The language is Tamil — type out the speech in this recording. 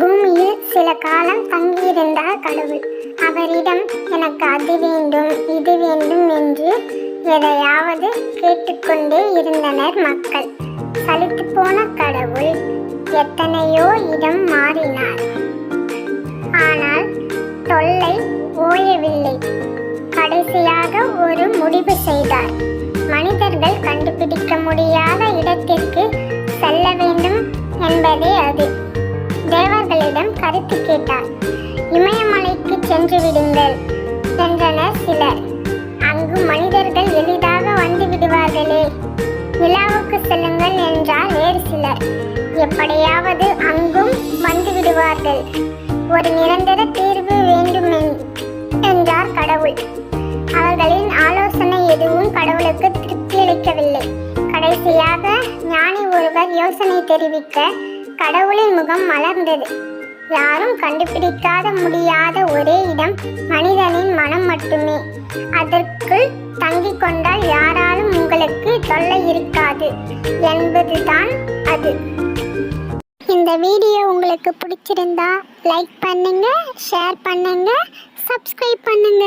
பூமியில் சில காலம் தங்கியிருந்தார் கடவுள். அவரிடம் எனக்கு அது வேண்டும் இது வேண்டும் என்று எதையாவது கேட்டுக்கொண்டே இருந்தனர் மக்கள். சலித்து போன கடவுள் எத்தனையோ இடம் மாறினார். ஆனால் தொல்லை ஓயவில்லை. கடைசியாக ஒரு முடிவு செய்தார். என்பதே அது. தேவர்களிடம் கருத்து கேட்டார். இமயமலைக்கு சென்று விடுங்கள் என்றனர் சிலர். அங்கு மனிதர்கள் எளிதாக வந்து விடுவார்களே. விழாவுக்கு செல்லுங்கள் என்றார் வேறு சிலர். எப்படியாவது அங்கும் வந்து விடுவார்கள். ஒரு நிரந்தர தீர்வு வேண்டும் என்றார் கடவுள். அவர்களின் ஆலோசனை எதுவும் கடவுளுக்கு திருப்தியளிக்கவில்லை கடைசியாக அவர் யோசனை தெரிவிக்க கடவுளின் முகம் மலர்ந்தது. யாரும் கண்டுபிடிக்காத முடியாத ஒரே இடம் மனிதனின் மனம் மட்டுமே. அதற்குள் தங்கிக் கொண்டால் யாராலும் உங்களுக்கு தொல்லை இருக்காது என்பதுதான் அது. இந்த வீடியோ உங்களுக்கு பிடிச்சிருந்தா லைக் பண்ணுங்க ஷேர் பண்ணுங்க சப்ஸ்கிரைப் பண்ணுங்க.